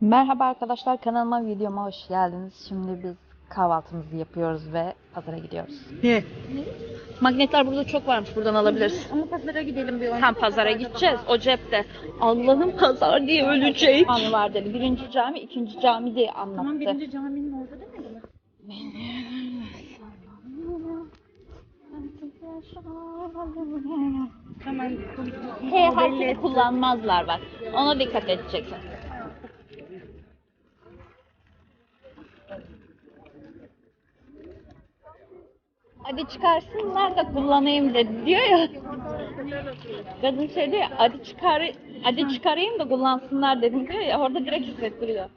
Merhaba arkadaşlar kanalıma videoma hoş geldiniz. Şimdi biz kahvaltımızı yapıyoruz ve pazara gidiyoruz. Ne? Magnetler burada çok varmış buradan alabiliriz. Ama pazara gidelim bir Tam pazara gideceğiz o cepte. Allah'ım pazar diye ölecek. Anı var dedi. Birinci cami ikinci cami diye anlattı. Tamam birinci caminin orada demedi mi? Hemen H harfini kullanmazlar bak. Ona dikkat edeceksin. Hadi çıkarsınlar da kullanayım dedi diyor ya. Kadın şey diyor hadi çıkar hadi çıkarayım da kullansınlar dedim diyor ya orada direkt hissettiriyor.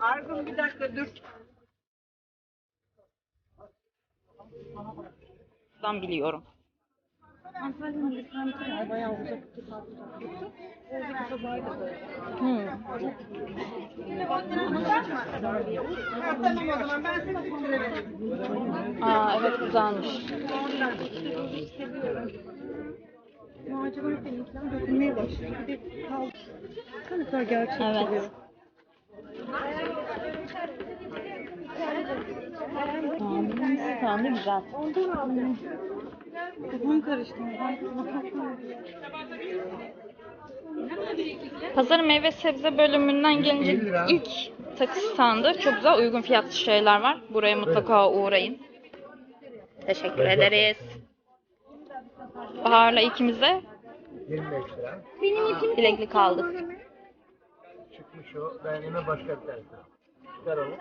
Argun bir dakika dur. Ben biliyorum. Antalya'nın bir semti var. Bayağı uzak bir tatlı. Oradaki pazar da böyle. Hmm. Tamam o zaman ben seni götürürüm. Aa evet güzelmiş. Macera seninkiler dokunmaya başlıyor. Bir kaldı. Ne kadar gerçek Evet. geliyor. Hmm, Tanrı güzel. Ondan aldım. Kafam karıştı. Pazarın meyve sebze bölümünden gelince ilk takı standı. Çok güzel uygun fiyatlı şeyler var. Buraya mutlaka uğrayın. Teşekkür ederiz. Bahar'la ikimiz de 25 lira. bileklik aldık. Çıkmış o. Ben yine başka bir tanesi. Çıkar onu.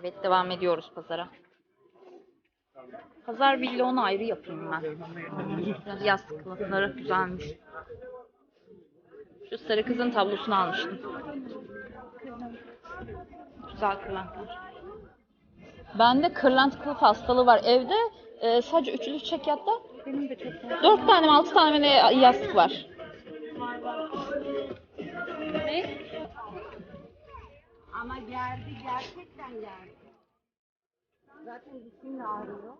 Evet devam ediyoruz pazara. Pazar vlogunu ayrı yapayım ben. Biraz kılıfları güzelmiş. Şu sarı kızın tablosunu almıştım. Güzel kırlentler. Bende kırlent kılıf hastalığı var. Evde e, sadece üçlü çekyatta benim de çok dört tane mi altı tane mi ne yastık var. Ama gerdi gerçekten gerdi. Zaten dişimle ağrıyor.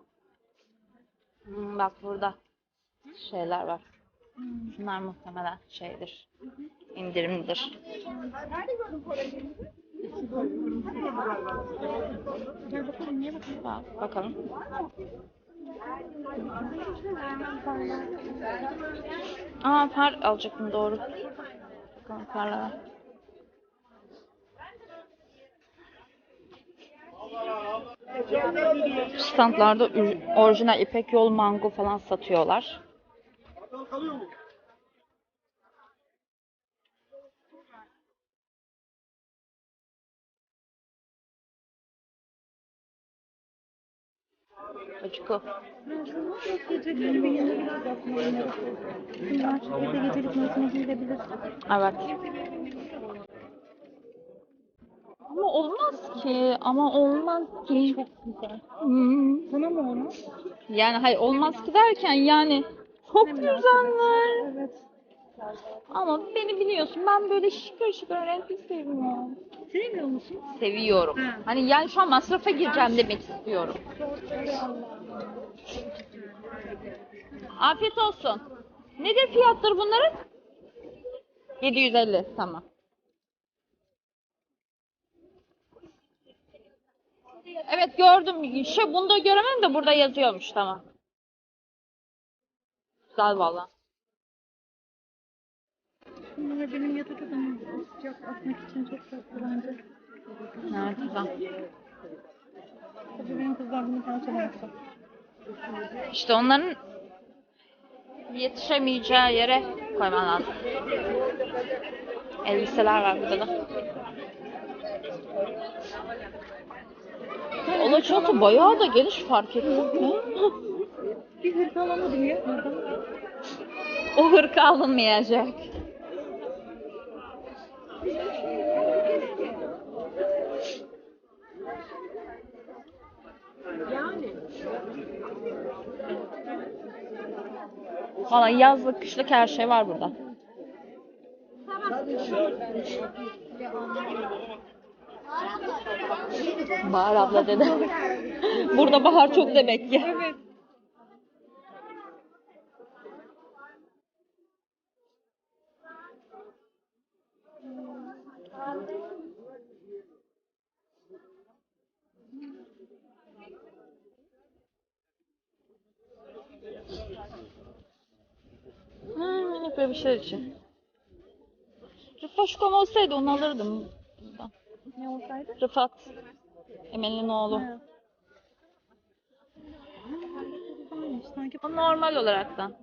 Hmm, bak burada şeyler var. Bunlar muhtemelen şeydir. Gel bakalım niye bakıyorsun? Bak, bakalım. Aa far alacaktım doğru. Bakalım farlara. Standlarda orijinal ipek yol mango falan satıyorlar. Acıko. Geceleri bir yere biraz yapmaya merak ediyorum. Bunlar gece gecelik mevsime giyilebilir. Evet. Ama olmaz ki. Ama olmaz ki. Çok güzel. Sana mı olmaz? Yani hayır olmaz ki derken yani çok güzeller. Evet. Ama beni biliyorsun ben böyle şıkır şıkır renkli seviyorum. Sevmiyor musun? Seviyorum. Hı. Hani yani şu an masrafa gireceğim demek istiyorum. Afiyet olsun. Nedir fiyatları bunların? 750 tamam. Evet gördüm. Şey bunda göremem de burada yazıyormuş tamam. Güzel valla. Bunlar benim yatak odamı sıcak atmak için çok tatlı bence. Evet güzel. Tabii benim kızlar bunu parçalamazsa. İşte onların yetişemeyeceği yere koyman lazım. Elbiseler var burada da. O çanta bayağı da geniş fark ettin mi? Bir hırka alamadım ya. o hırka alınmayacak. Valla yazlık, kışlık her şey var burada. Bahar abla dedi. Burada bahar çok demek ki. Evet. Ha, böyle bir şey için. Rıfaşkom olsaydı onu alırdım. buradan. Ne olsaydı? Rıfat. Emel'in oğlu. Ha. Güzelmiş, Sanki O normal olaraktan.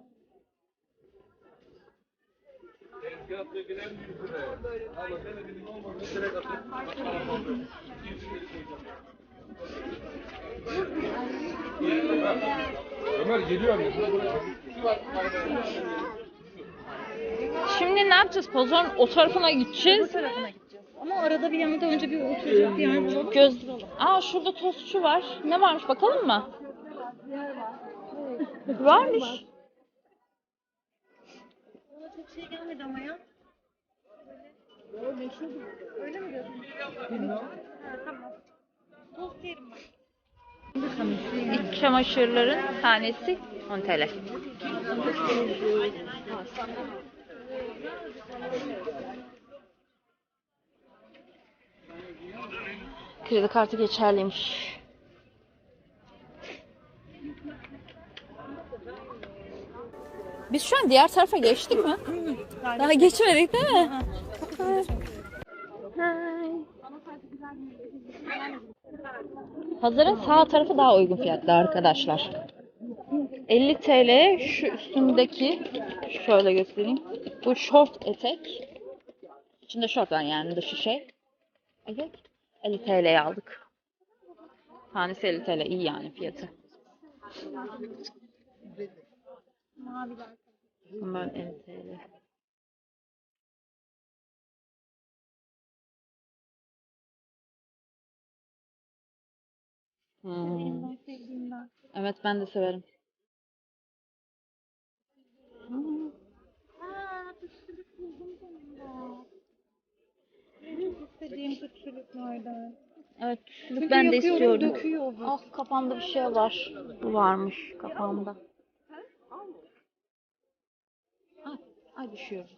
Ömer geliyor anne. Şimdi ne yapacağız? Pozorun o tarafına gideceğiz. bu tarafına gideceğiz. Ama arada bir yanda önce bir oturacak bir yer bulalım. Göz... Aa şurada tostçu var. Ne varmış bakalım mı? Varmış. Bana çok şey gelmedi ama ya. Öyle, mi diyorsun? Ha, tamam. Tost. İç çamaşırların tanesi 10 TL. Kredi kartı geçerliymiş. Biz şu an diğer tarafa geçtik mi? Daha geçmedik değil mi? Pazarın sağ tarafı daha uygun fiyatlı arkadaşlar. 50 TL şu üstündeki şöyle göstereyim. Bu short etek. İçinde short var yani dışı şey. Etek 50 TL'ye aldık. Tanesi 50 TL iyi yani fiyatı. Bunlar 50 TL. Hmm. Evet ben de severim. İstediğim tütsülüklerden. Evet Çünkü ben de istiyordum. döküyor. Ah kafamda bir şey var. Bu varmış kafamda. Ay, ay düşüyor.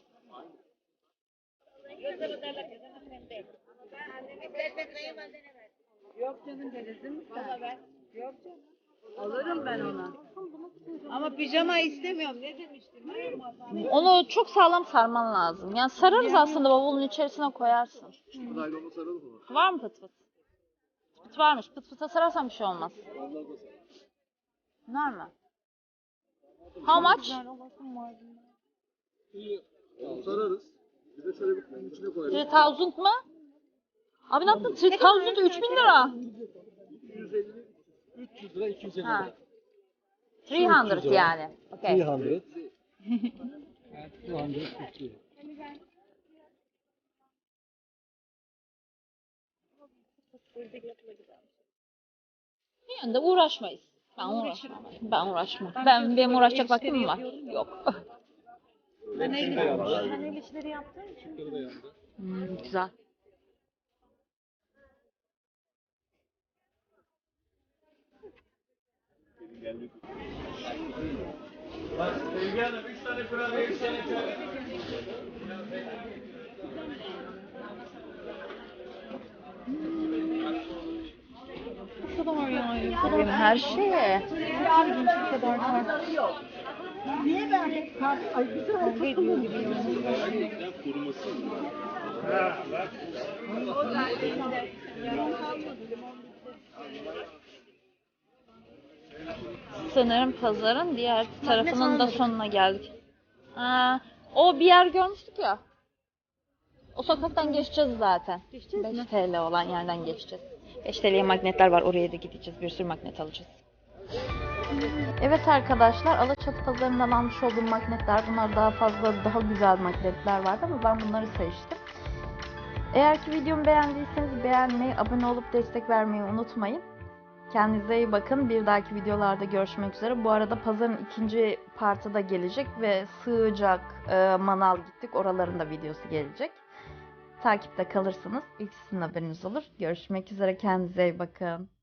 Alırım ben onu. Ama pijama istemiyorum. Ne demiştim? Onu çok sağlam sarman lazım. Yani sararız aslında bavulun içerisine koyarsın. Naylonu saralım mı? Var mı pıt pıt? Pıt varmış. Pıt pıta sararsan bir şey olmaz. Var mı? How much? Güzel olasın var bunda. İyi. Sararız. Bir de şöyle bir kutunun içine koyarız. 3000 mı? Abi ne yaptın? 3000 3000 lira. 250, 300 lira, 250 Ha. lira. 300 yani. Okay. 300. And 250. Yani de uğraşmayız. Ben uğraşmam. Ben uğraşmam. Ben benim uğraşacak vaktim var? Yok. Ben el, işleri yaptığım için. Yukarı da Hmm, güzel. Sevgi Hanım 3 tane kurabiye 3 tane çay. Kadar yani. Kadar her şeye. ilginç bu kadar kart. Niye ben hep kart... Ay bir sürü Kavga ediyor gibi yani. Sanırım pazarın diğer tarafının da sonuna geldik. Aa, o bir yer görmüştük ya. O sokaktan geçeceğiz zaten. 5 TL olan yerden geçeceğiz. 5 TL'ye magnetler var. Oraya da gideceğiz. Bir sürü magnet alacağız. Evet arkadaşlar Alaçatı pazarından almış olduğum magnetler bunlar daha fazla daha güzel magnetler vardı ama ben bunları seçtim. Eğer ki videomu beğendiyseniz beğenmeyi, abone olup destek vermeyi unutmayın. Kendinize iyi bakın. Bir dahaki videolarda görüşmek üzere. Bu arada pazarın ikinci partı da gelecek ve sığacak e, manav gittik. Oraların da videosu gelecek. takipte kalırsanız ilk sizin haberiniz olur. Görüşmek üzere kendinize iyi bakın.